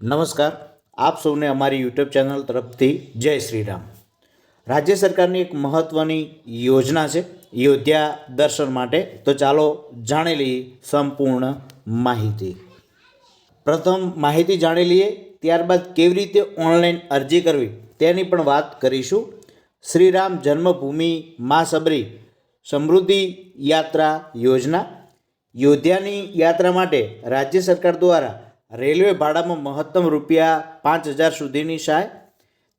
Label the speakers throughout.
Speaker 1: નમસ્કાર. આપ સૌને અમારી યુટ્યુબ ચેનલ તરફથી જય શ્રી રામ રાજ્ય સરકારની એક મહત્ત્વની યોજના છે યોધ્યા દર્શન માટે. તો ચાલો જાણી લઈએ સંપૂર્ણ માહિતી. પ્રથમ માહિતી જાણી લઈએ, ત્યારબાદ કેવી રીતે ઓનલાઈન અરજી કરવી તેની પણ વાત કરીશું. શ્રીરામ જન્મભૂમિ મા સબરી સમૃદ્ધિ યાત્રા યોજના. યોધ્યાની યાત્રા માટે રાજ્ય સરકાર દ્વારા રેલવે ભાડામાં મહત્તમ રૂપિયા પાંચ હજાર સુધીની સહાય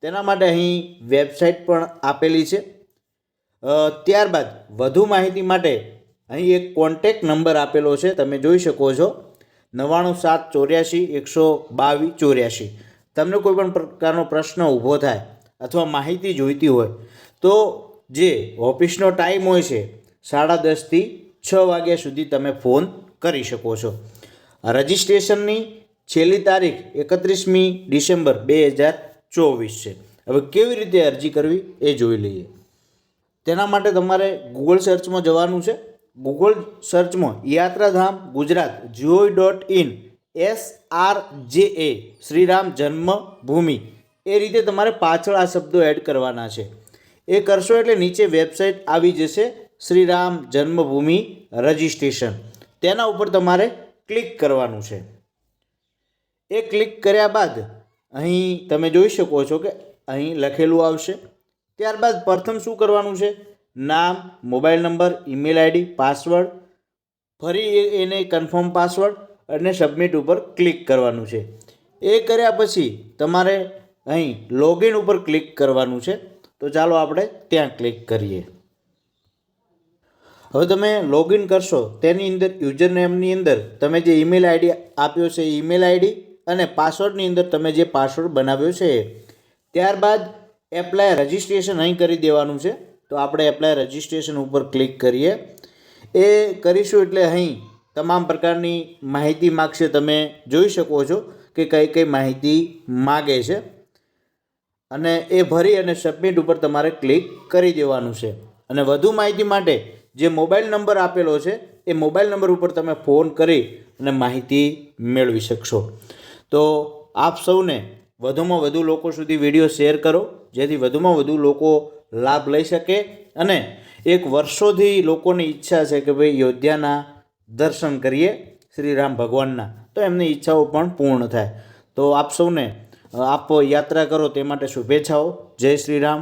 Speaker 1: તેના માટે અહીં વેબસાઇટ પણ આપેલી છે. ત્યારબાદ વધુ માહિતી માટે અહીં એક કોન્ટેક નંબર આપેલો છે. તમે જોઈ શકો છો. નવ્વાણું સાત ચોર્યાસી એકસો બાવીસ ચોર્યાસી. તમને કોઈ પણ પ્રકારનો પ્રશ્ન ઊભો થાય અથવા માહિતી જોઈતી હોય, તો જે ઓફિસનો ટાઈમ હોય છે, સાડા દસથી છ વાગ્યા સુધી તમે ફોન કરી શકો છો. રજિસ્ટ્રેશનની છેલ્લી તારીખ એકત્રીસમી ડિસેમ્બર બે હજાર ચોવીસ છે. હવે કેવી રીતે અરજી કરવી એ જોઈ લઈએ. તેના માટે તમારે ગૂગલ સર્ચમાં જવાનું છે. ગૂગલ સર્ચમાં યાત્રાધામ Gujarat GOI dot in S R J A Shriram જન્મભૂમિ એ રીતે તમારે પાછળ આ શબ્દો એડ કરવાના છે. એ કરશો એટલે નીચે વેબસાઇટ આવી જશે. શ્રીરામ જન્મભૂમિ રજિસ્ટ્રેશન. તેના ઉપર તમારે ક્લિક કરવાનું છે. એ ક્લિક કર્યા બાદ અહીં તમે જોઈ શકો છો કે અહીં લખેલું આવશે. ત્યારબાદ પ્રથમ શું કરવાનું છે? નામ, mobile number, email ID, password. ફરી એને કન્ફર્મ પાસવર્ડ અને સબમિટ ઉપર ક્લિક કરવાનું છે. એ કર્યા પછી તમારે અહીં લોગિન ઉપર ક્લિક કરવાનું છે. તો ચાલો આપણે ત્યાં ક્લિક કરીએ. હવે તમે લોગિન કરશો, તેની અંદર યુઝર નેમની અંદર તમે જે ઈમેલ આઈડી આપ્યો છે ઈમેલ આઈડી અને પાસવર્ડની અંદર તમે જે પાસવર્ડ બનાવ્યો છે ત્યારબાદ એપ્લાય રજિસ્ટ્રેશન અહીં કરી દેવાનું છે. તો આપણે એપ્લાય રજિસ્ટ્રેશન ઉપર ક્લિક કરીએ. એ કરીશું એટલે અહીં તમામ પ્રકારની માહિતી માગશે, તમે જોઈ શકો છો કે કઈ કઈ માહિતી માગે છે. અને એ ભરી અને સબમિટ ઉપર તમારે ક્લિક કરી દેવાનું છે. અને વધુ માહિતી માટે જે મોબાઈલ નંબર આપેલો છે, એ મોબાઈલ નંબર ઉપર તમે ફોન કરી અને માહિતી મેળવી શકશો. તો આપ સૌને વધુમાં વધુ લોકો સુધી વીડિયો શેર કરો, જેથી વધુમાં વધુ લોકો લાભ લઈ શકે અને એક વર્ષોથી લોકોની ઈચ્છા છે કે ભાઈ યોધ્યાના દર્શન કરીએ શ્રી રામ ભગવાનના, તો એમની ઈચ્છાઓ પણ પૂર્ણ થાય. તો આપ સૌને આપ યાત્રા કરો તે માટે શુભેચ્છાઓ. જય શ્રી રામ